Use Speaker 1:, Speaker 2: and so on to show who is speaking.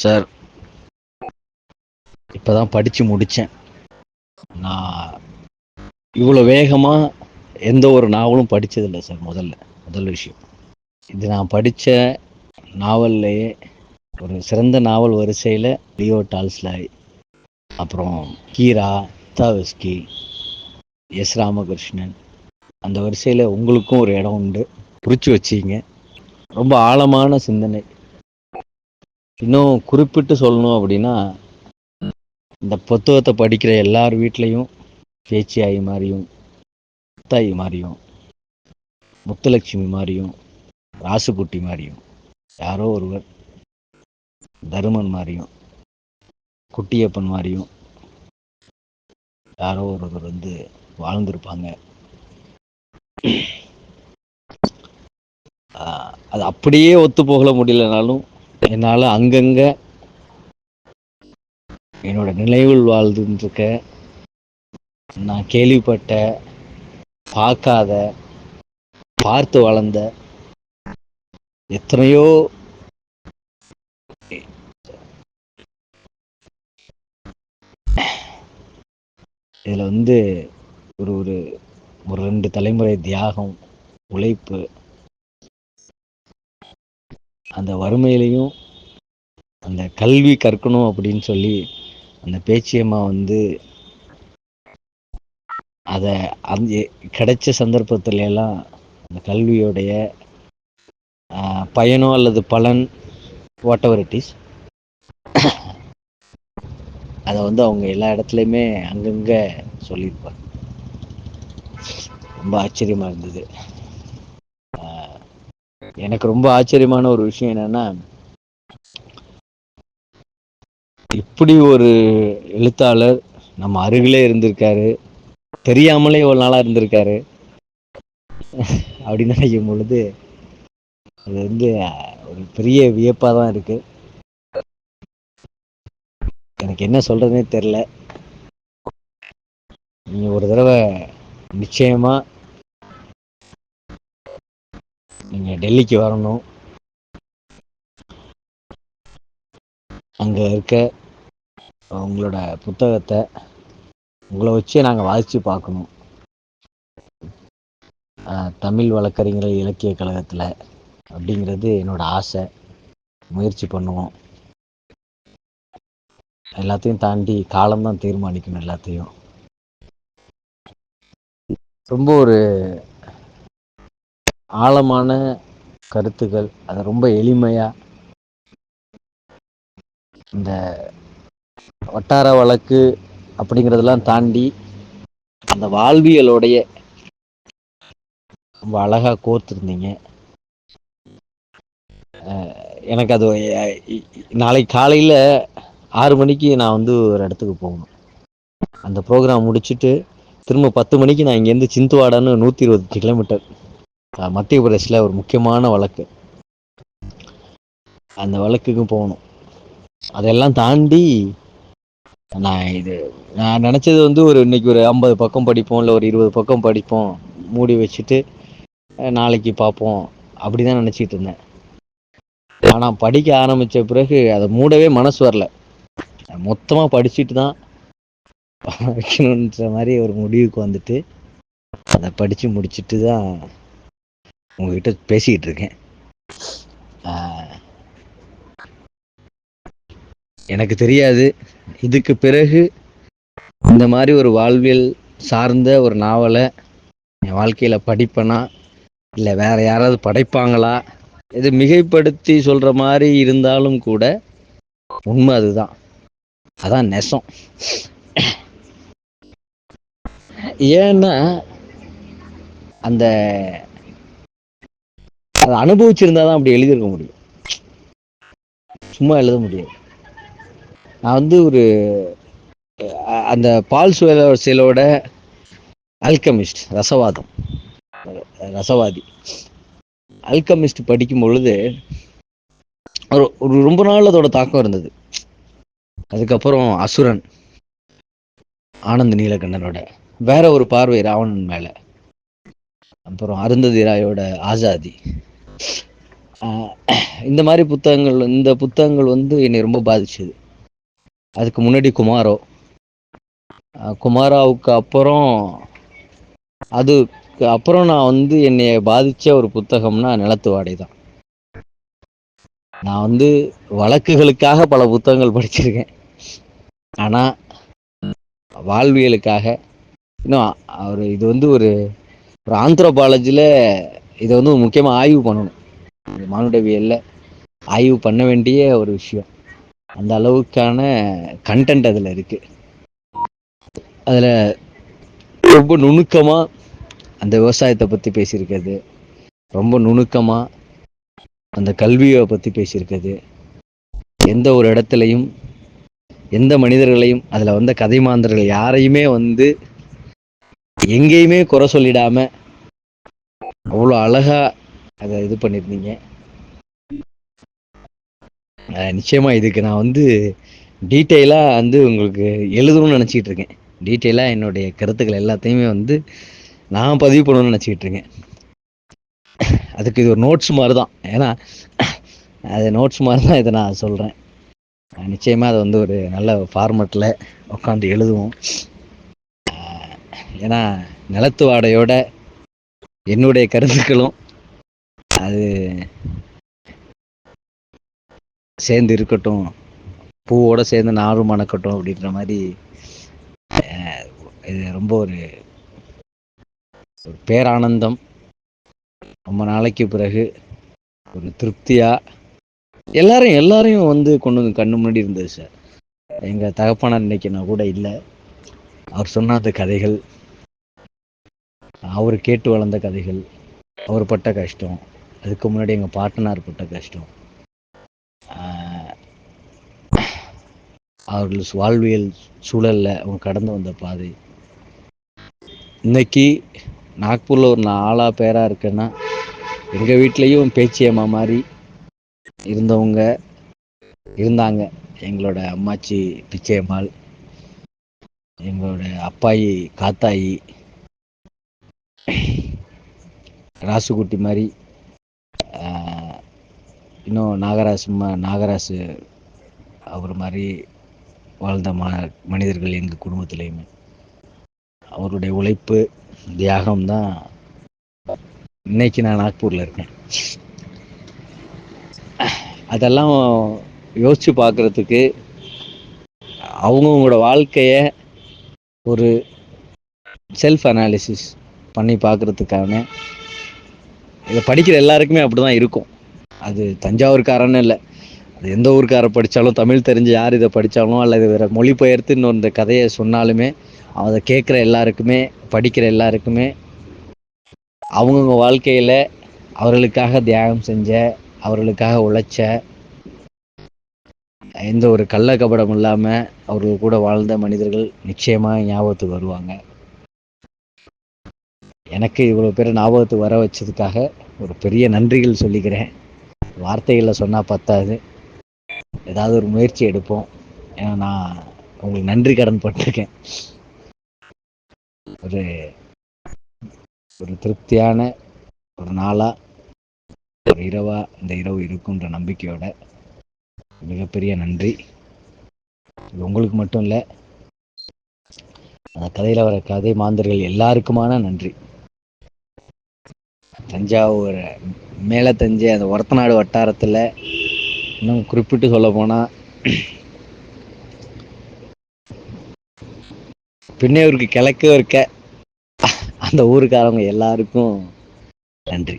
Speaker 1: Sir இப்போ தான் படித்து முடித்தேன் நான் இவ்வளோ வேகமாக எந்த ஒரு நாவலும் படித்ததில்லை சார் முதல்ல முதல் விஷயம். இது நான் படித்த நாவல்லையே ஒரு சிறந்த நாவல் வரிசையில் லியோ டால்ஸ்லாய் அப்புறம் கீரா தாவிஸ்கி எஸ் ராமகிருஷ்ணன் அந்த வரிசையில் உங்களுக்கும் ஒரு இடம் உண்டு. குறித்து வச்சிங்க ரொம்ப ஆழமான சிந்தனை. இன்னும் குறிப்பிட்டு சொல்லணும் அப்படின்னா இந்த புத்தகத்தை படிக்கிற எல்லார் வீட்லேயும் பேச்சியாயி மாதிரியும் முத்தாயி மாதிரியும் முத்துலட்சுமி மாதிரியும் ராசுக்குட்டி மாதிரியும் யாரோ ஒருவர் தருமன் மாதிரியும் குட்டியப்பன் மாதிரியும் யாரோ ஒருவர் வந்து வாழ்ந்திருப்பாங்க. அது அப்படியே ஒத்து போகல முடியலனாலும் என்னால் அங்கங்கே என்னோட நினைவில் வாழ்ந்துட்டு நான் கேள்விப்பட்ட பார்க்காத பார்த்து வளர்ந்த எத்தனையோ இதில் வந்து ஒரு ஒரு ஒரு ரெண்டு தலைமுறை தியாகம் உழைப்பு அந்த வறுமையிலையும் அந்த கல்வி கற்கணும் அப்படின்னு சொல்லி அந்த பேச்சியம்மா வந்து அதை அந்த கிடைச்ச சந்தர்ப்பத்துல எல்லாம் அந்த கல்வியோடைய பயனோ அல்லது பலன் வாட் எவர் இட் இஸ் அதை வந்து அவங்க எல்லா இடத்துலையுமே அங்கங்கே சொல்லியிருப்பாங்க. ரொம்ப ஆச்சரியமாக இருந்தது. எனக்கு ரொம்ப ஆச்சரியமான ஒரு விஷயம் என்னன்னா இப்படி ஒரு எழுத்தாளர் நம்ம அருகிலே இருந்திருக்காரு. தெரியாமலே இவ்வளோ நாளா இருந்திருக்காரு. அப்படின்னு நினைக்கும் பொழுது அது வந்து ஒரு பெரிய வியப்பா தான் இருக்கு. எனக்கு என்ன சொல்றதுனே தெரில நீங்க ஒரு தடவை நிச்சயமா டெல்லிக்கு வரணும். அங்கே இருக்க உங்களோட புத்தகத்தை உங்களை வச்சே நாங்கள் வாசித்து பார்க்கணும். தமிழ் வழக்கறிஞர்கள் இலக்கிய கழகத்தில் அப்படிங்கிறது என்னோட ஆசை. முயற்சி பண்ணுவோம். எல்லாத்தையும் தாண்டி காலம்தான் தீர்மானிக்கணும் எல்லாத்தையும். ரொம்ப ஒரு ஆழமான கருத்துக்கள் அதை ரொம்ப எளிமையா இந்த வட்டார வழக்கு அப்படிங்கிறதெல்லாம் தாண்டி அந்த வாழ்வியலோடைய ரொம்ப அழகா கோர்த்துருந்தீங்க. அஹ் எனக்கு அது நாளைக்கு காலையில் ஆறு மணிக்கு நான் வந்து ஒரு இடத்துக்கு போகணும். அந்த ப்ரோக்ராம் முடிச்சுட்டு திரும்ப பத்து மணிக்கு நான் இங்கேருந்து சிந்துவாடான்னு நூற்றி இருபத்தஞ்சு கிலோமீட்டர் மத்திய பிரதேசில் ஒரு முக்கியமான வழக்கு. அந்த வழக்குக்கு போகணும். அதெல்லாம் தாண்டி நான் இது நான் நினச்சது வந்து ஒரு இன்னைக்கு ஒரு ஐம்பது பக்கம் படிப்போம் இல்லை ஒரு இருபது பக்கம் படிப்போம். மூடி வச்சுட்டு நாளைக்கு பார்ப்போம். அப்படி தான் நினச்சிட்டு இருந்தேன். ஆனால் படிக்க ஆரம்பித்த பிறகு அதை மூடவே மனசு வரல. மொத்தமாக படிச்சுட்டு தான் வைக்கணுன்ற மாதிரி ஒரு முடிவுக்கு வந்துட்டு அதை படித்து முடிச்சுட்டு தான் உங்ககிட்ட பேசிக்கிட்டு இருக்கேன். ஆஹ் எனக்கு தெரியாது. இதுக்கு பிறகு இந்த மாதிரி ஒரு வாழ்வியல் சார்ந்த ஒரு நாவலை என் வாழ்க்கையில் படிப்பேனா? இல்லை வேற யாராவது படைப்பாங்களா? இது மிகைப்படுத்தி சொல்கிற மாதிரி இருந்தாலும் கூட உண்மை அதுதான். அதான் நெசம். ஏன்னா அந்த அதை அனுபவிச்சிருந்தா தான் அப்படி எழுதியிருக்க முடியும். சும்மா எழுத முடியாது நான் வந்து ஒரு அந்த பால் சுயலோட அல்கமிஸ்ட் ரசவாதம். ரசவாதி. அல்கமிஸ்ட் படிக்கும் பொழுது ஒரு ரொம்ப நாள் அதோட தாக்கம் இருந்தது. அதுக்கப்புறம் அசுரன் ஆனந்த் நீலகண்டனோட வேற ஒரு பார்வை ராவணன் மேல. அப்புறம் அருந்ததி ராயோட ஆசாதி. இந்த மாதிரி புத்தகங்கள் இந்த புத்தகங்கள் வந்து என்னை ரொம்ப பாதிச்சது. அதுக்கு முன்னாடி குமாரோ. குமாராவுக்கு அப்புறம் அதுக்கு அப்புறம் நான் வந்து என்னை பாதிச்ச ஒரு புத்தகம்னா நிலத்து வாடை தான். நான் வந்து வழக்குகளுக்காக பல புத்தகங்கள் படிச்சிருக்கேன். ஆனா வாழ்வியலுக்காக. இன்னும் அவரு இது வந்து ஒரு ஒரு ஆந்த்ரோபாலஜியில் இதை வந்து முக்கியமாக ஆய்வு பண்ணணும். மானுடவியல்ல ஆய்வு பண்ண வேண்டிய ஒரு விஷயம். அந்த அளவுக்கான கண்டென்ட் அதில் இருக்கு. அதில் ரொம்ப நுணுக்கமாக அந்த விவசாயத்தை பற்றி பேசியிருக்கிறது. ரொம்ப நுணுக்கமாக அந்த கல்வியை பற்றி பேசியிருக்கிறது. எந்த ஒரு இடத்துலையும் எந்த மனிதர்களையும் அதில் வந்த கதை மாந்தர்கள் யாரையுமே வந்து எங்கேயுமே குறை சொல்லிடாம அவ்வளோ அழகா அதை இது பண்ணியிருந்தீங்க. அ நிச்சயமா இதுக்கு நான் வந்து டீட்டெயிலாக வந்து உங்களுக்கு எழுதணும்னு நினச்சிக்கிட்டு இருக்கேன். டீட்டெயிலாக என்னுடைய கருத்துக்கள் எல்லாத்தையுமே வந்து நான் பதிவு பண்ணணும்னு நினச்சிக்கிட்டு இருக்கேன். அதுக்கு இது ஒரு நோட்ஸ் மாதிரி தான் ஏன்னா அது நோட்ஸ் மாதிரி தான் இதை நான் சொல்கிறேன் நிச்சயமாக அதை வந்து ஒரு நல்ல ஃபார்மெட்டில் உட்காந்து எழுதுவோம். ஏன்னா நிலத்து வாடையோட என்னுடைய கருத்துக்களும் அது சேர்ந்து இருக்கட்டும். பூவோட சேர்ந்து நாரும் மணக்கட்டும் அப்படின்ற மாதிரி இது ரொம்ப ஒரு ஒரு பேரானந்தம். ரொம்ப நாளைக்கு பிறகு ஒரு திருப்தியா? எல்லாரும் எல்லாரையும் வந்து கொண்டு வந்து கண்ணு முன்னாடி இருந்தது சார். எங்க தகப்பனார் இன்னைக்கு நான் கூட இல்லை. அவர் சொன்ன அந்த கதைகள் அவர் கேட்டு வளர்ந்த கதைகள் அவர் பட்ட கஷ்டம் அதுக்கு முன்னாடி எங்க பாட்டனார் பட்ட கஷ்டம். அவர்கள் வாழ்வியல் சூழல்ல அவங்க கடந்து வந்த பாதை. இன்னைக்கு நாக்பூர்ல ஒரு நாலா பேரா இருக்கேன்னா எங்க வீட்லேயும் பேச்சியம்மா மாதிரி இருந்தவங்க இருந்தாங்க. எங்களோட அம்மாச்சி பிச்சையம்மாள் எங்களோட அப்பாயி காத்தாயி ராசுகுட்டி மாதிரி இன்னும் நாகராசு நாகராசு அவர் மாதிரி வாழ்ந்த ம மனிதர்கள் எங்கள் குடும்பத்திலையுமே. அவருடைய உழைப்பு தியாகம்தா இன்னைக்கு நான் நாக்பூரில் இருக்கேன். அதெல்லாம் யோசித்து பார்க்குறதுக்கு அவங்கவுங்களோட வாழ்க்கையை ஒரு செல்ஃப் அனாலிசிஸ் பண்ணி பார்க்குறதுக்கான இதை படிக்கிற எல்லாருக்குமே அப்படிதான் இருக்கும். அது தஞ்சாவூர்காரன்னு இல்லை. அது எந்த ஊருக்கார படித்தாலும் தமிழ் தெரிஞ்சு யார் இதை படித்தாலும் அல்லது வேறு மொழிபெயர்த்துன்னு இந்த கதையை சொன்னாலுமே அதை கேட்குற எல்லாருக்குமே படிக்கிற எல்லாருக்குமே அவங்கவுங்க வாழ்க்கையில் அவர்களுக்காக தியாகம் செஞ்ச அவர்களுக்காக உழைச்ச எந்த ஒரு கள்ள கபடம் இல்லாமல் அவர்கள் கூட வாழ்ந்த மனிதர்கள் நிச்சயமாக ஞாபகத்துக்கு வருவாங்க. எனக்கு இவ்வளோ பேர் ஞாபகத்துக்கு வர வச்சதுக்காக ஒரு பெரிய நன்றிகள் சொல்லிக்கிறேன். வார்த்தைகள்ல சொன்னா பத்தாது. ஏதாவது ஒரு முயற்சி எடுப்போம். ஏன்னா நான் உங்களுக்கு நன்றி கடன் பட்டிருக்கேன். ஒரு ஒரு திருப்தியான ஒரு நாளா ஒரு இரவா இந்த இரவு இருக்குன்ற நம்பிக்கையோட மிகப்பெரிய நன்றி. இது உங்களுக்கு மட்டும் இல்ல அந்த கதையில வர கதை மாந்தர்கள் எல்லாருக்குமான நன்றி. தஞ்சாவூர் மேல தஞ்சை அந்த ஒரத்தநாடு வட்டாரத்தில் வட்டாரத்துல குறிப்பிட்டு சொல்ல போனா பின்னூருக்கு கிழக்கு இருக்க அந்த ஊருக்காரவங்க எல்லாருக்கும் நன்றி.